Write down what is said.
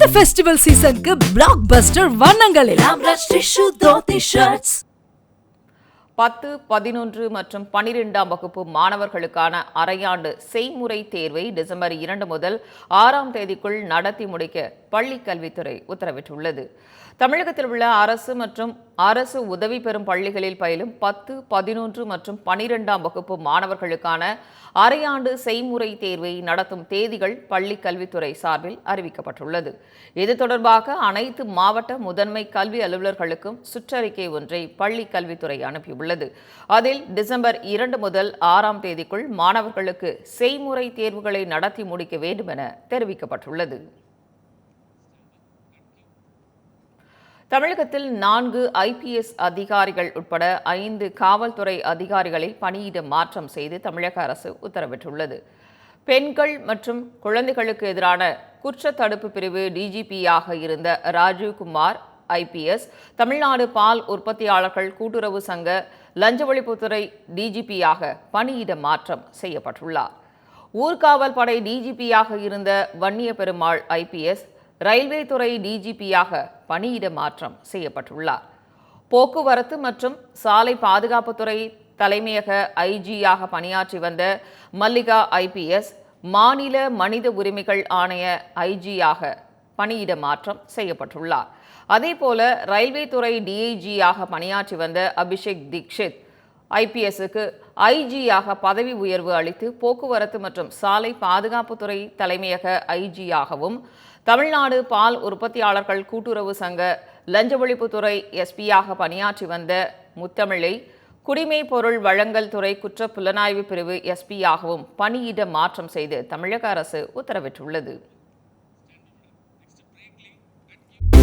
இந்த ஃபெஸ்டிவல் சீசனுக்கு பிளாக் பஸ்டர் வண்ணங்களில் பத்து பதினொன்று மற்றும் பனிரெண்டாம் வகுப்பு மாணவர்களுக்கான அரையாண்டு செய்முறை தேர்வை டிசம்பர் இரண்டு முதல் ஆறாம் தேதிக்குள் நடத்தி முடிக்க பள்ளிக் கல்வித்துறை உத்தரவிட்டுள்ளது. தமிழகத்தில் உள்ள அரசு மற்றும் அரசு உதவி பெறும் பள்ளிகளில் பயிலும் பத்து பதினொன்று மற்றும் பனிரெண்டாம் வகுப்பு மாணவர்களுக்கான அரையாண்டு செய்முறை தேர்வை நடத்தும் தேதிகள் பள்ளிக் கல்வித்துறை சார்பில் அறிவிக்கப்பட்டுள்ளது. இது தொடர்பாக அனைத்து மாவட்ட முதன்மை கல்வி அலுவலர்களுக்கும் சுற்றறிக்கை ஒன்றை பள்ளிக் கல்வித்துறை அனுப்பியுள்ளது. அதில் டிசம்பர் இரண்டு முதல் ஆறாம் தேதிக்குள் மாணவர்களுக்கு செய்முறை தேர்வுகளை நடத்தி முடிக்க வேண்டும் என தெரிவிக்கப்பட்டுள்ளது. தமிழகத்தில் நான்கு ஐபிஎஸ் அதிகாரிகள் உட்பட ஐந்து காவல்துறை அதிகாரிகளை பணியிட மாற்றம் செய்து தமிழக அரசு உத்தரவிட்டுள்ளது. பெண்கள் மற்றும் குழந்தைகளுக்கு எதிரான குற்ற தடுப்பு பிரிவு டிஜிபியாக இருந்த ராஜீவ்குமார் ஐபிஎஸ் தமிழ்நாடு பால் உற்பத்தியாளர்கள் கூட்டுறவு சங்க லஞ்ச ஒழிப்புத்துறை டிஜிபியாக பணியிட மாற்றம் செய்யப்பட்டுள்ளார். ஊர்காவல் படை டிஜிபியாக இருந்த வன்னிய பெருமாள் ஐபிஎஸ் ரயில்வே துறை டிஜிபியாக பணியிட மாற்றம் செய்யப்பட்டுள்ளார். போக்குவரத்து மற்றும் சாலை பாதுகாப்புத்துறை தலைமையக ஐஜியாக பணியாற்றி வந்த மல்லிகா ஐபிஎஸ் மாநில மனித உரிமைகள் ஆணைய ஐஜியாக பணியிட மாற்றம் செய்யப்பட்டுள்ளார். அதேபோல ரயில்வே துறை டிஐஜியாக பணியாற்றி வந்த அபிஷேக் தீக்ஷித் ஐபிஎஸ்க்கு ஐஜியாக பதவி உயர்வு அளித்து போக்குவரத்து மற்றும் சாலை பாதுகாப்புத்துறை தலைமையக ஐஜியாகவும் தமிழ்நாடு பால் உற்பத்தியாளர்கள் கூட்டுறவு சங்க லஞ்ச ஒழிப்புத்துறை எஸ்பியாக பணியாற்றி வந்த முத்தமிழை குடிமை பொருள் வழங்கல் துறை குற்ற புலனாய்வு பிரிவு எஸ்பியாகவும் பணியிட மாற்றம் செய்து தமிழக அரசு உத்தரவிட்டுள்ளது.